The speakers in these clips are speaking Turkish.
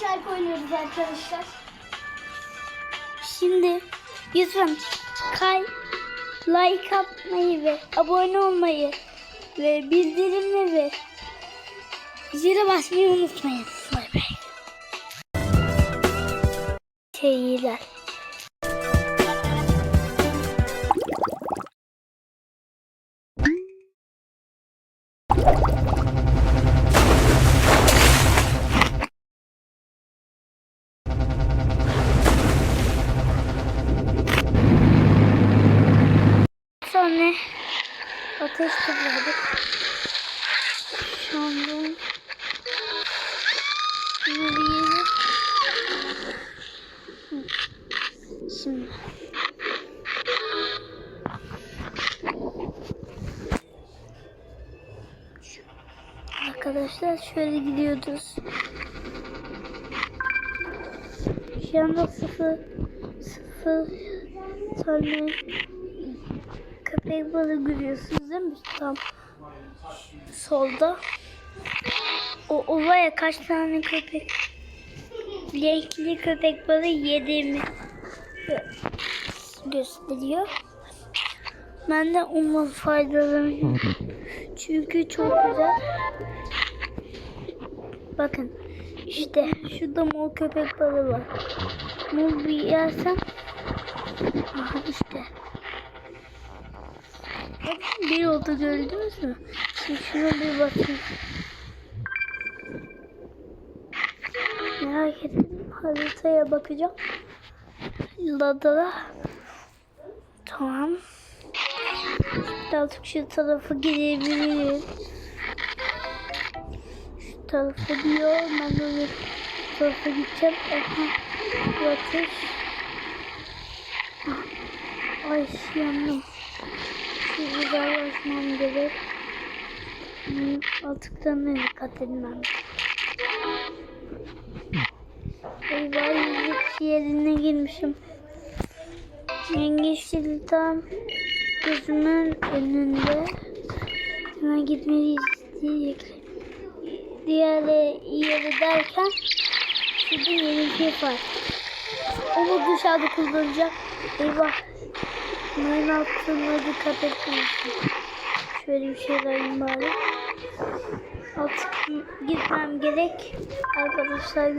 şarkı oynuyoruz arkadaşlar. Şimdi lütfen kay, like atmayı ve abone olmayı ve bildirimleri zile basmayı unutmayın. Bay bay. Şeyler. Şöyle gidiyoruz. Şu anda sıfır sıfır tane köpek balığı görüyorsunuz değil mi? Tam solda. O ovaya kaç tane köpek renkli köpek balığı yediğimi gö- gösteriyor. Ben de ondan faydalanıyorum. Çünkü çok güzel. Bakın işte şurada mor köpek balığı var. Mor bir yersem aha işte. Bakın bir oldu gördünüz mü? Şimdi şuna bir bakayım. Merak ettim. Haritaya bakacağım. Ladala. Tamam. Birazcık şu tarafa gidebiliriz. Tarafa diyor. Ben de öyle tarafa gideceğim. Aha. Bu ateş. Ah. Ay yandım. Şu uzaklaşmam gerek. Benim Atıklarına dikkat etmem. Eyvah yüzük yerine girmişim. Yengeçleri tam gözümün önünde. Hemen gitmeliyiz diyecek. Diğer yeri derken şurada yeni bir şey var. Onu dışarıda kullanacak. Eyvah. Bunların altına dikkat etmemişim. Şöyle bir şey alayım bari. Artık gitmem gerek. Arkadaşlar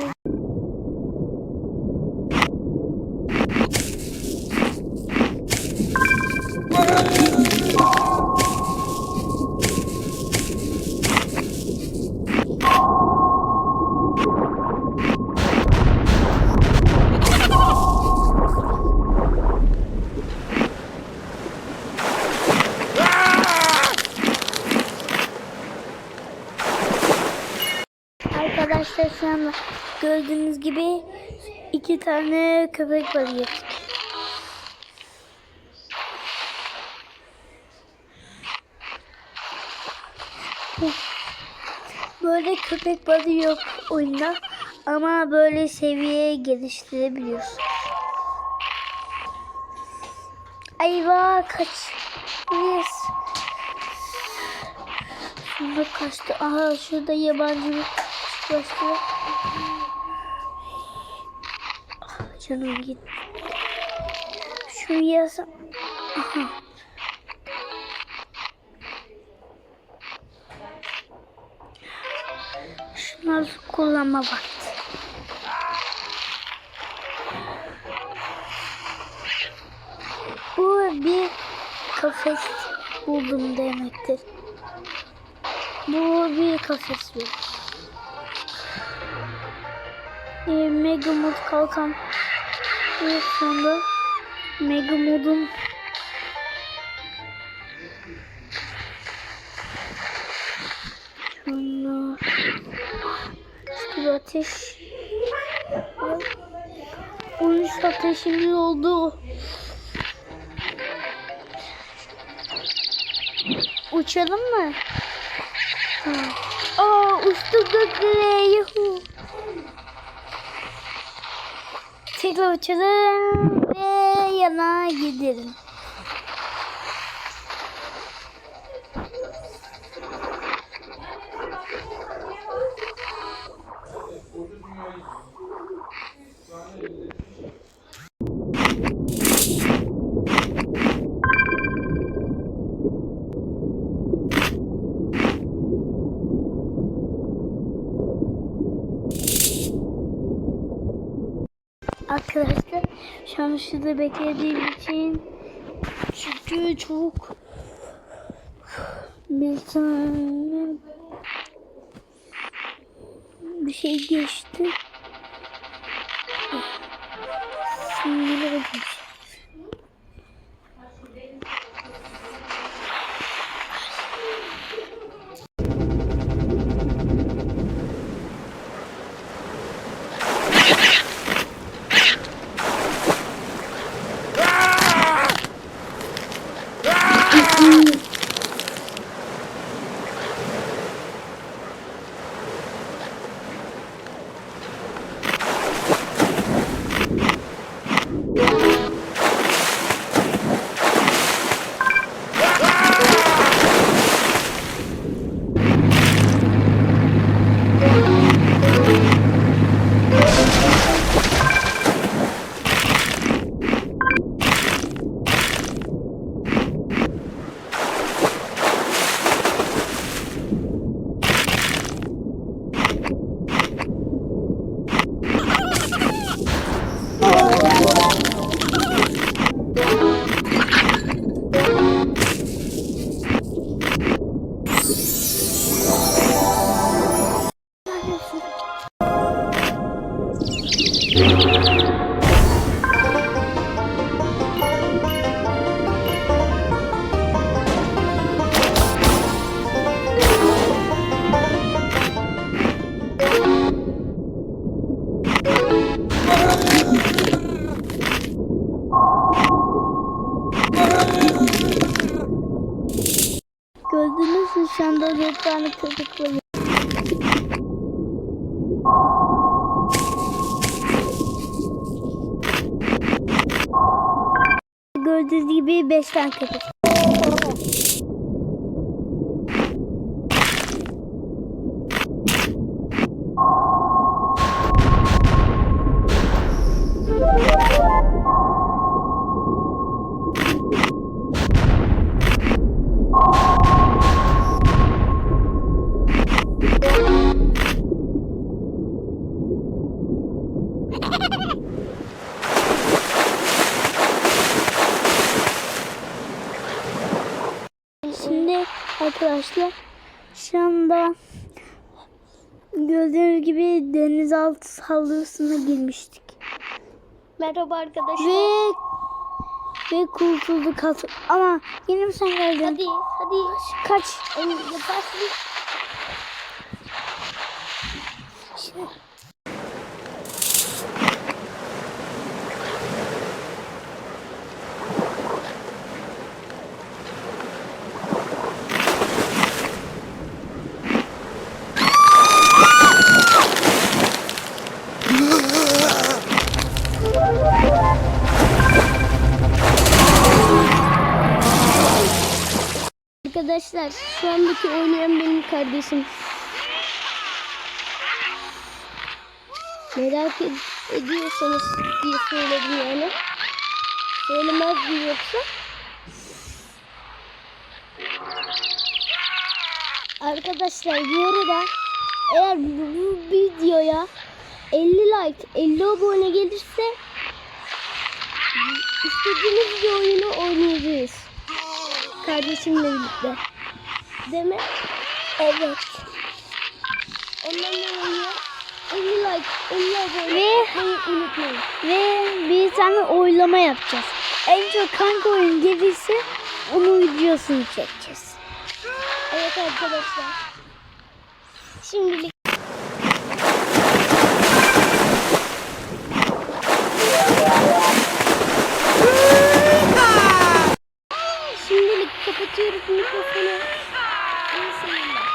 Arkadaşlar şu anda gördüğünüz gibi iki tane köpek balığı yedik. Böyle köpek balığı yok oyunda ama böyle seviye geliştirebiliyorsun. Ayva kaç. Yes. Şurada kaçtı. Aha şurada yabancı bir başka. Ah, Canım git. Şu yasa. Aha. Şunları kullanma vakti. Bu bir kafes buldum demektir. Bu bir kafes bir. Ee, Mega mod kalkan. Evet şu anda Mega modun Şunu işte bir ateş 13 ateşimiz oldu. Uçalım mı? Ha. Aa uçtuk göklere. Tekrar uçalım ve yana gidelim. Şurada beklediğim için çünkü çok bir tane bir şey geçti. Sinirli olmuş. Gördünüz mü dört tane köpek Gördüğünüz gibi beş tane köpek. Arkadaşlar şu anda gördüğünüz gibi denizaltı saldırısına girmiştik. Merhaba arkadaşlar. Ve ve kurtulduk hat- ama yine mi sen geldin? Hadi hadi. Kaç. Onu yaparsın. Şimdi- Arkadaşlar şu andaki oynayan benim kardeşim. Merak ed- ediyorsanız diye söyledim yani. Söylemez mi yoksa? Arkadaşlar bu arada eğer bu, bu videoya 50 like 50 abone gelirse istediğiniz bir oyunu oynayacağız. Kardeşimle birlikte. Değil mi? Evet. Ondan ne oluyor? 50 like, 50 abone Ve-. Ve bir tane oylama yapacağız. En çok hangi oyun gelirse onun videosunu çekeceğiz. Evet arkadaşlar. Şimdilik Şimdilik kapatıyoruz mikrofonu. Seyirler.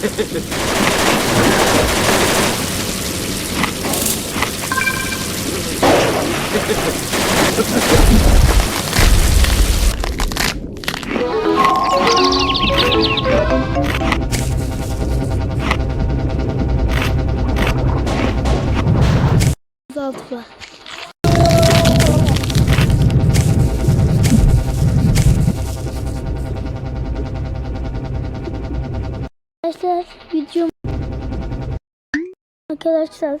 Ha ha ha! Arkadaşlar videom Arkadaşlar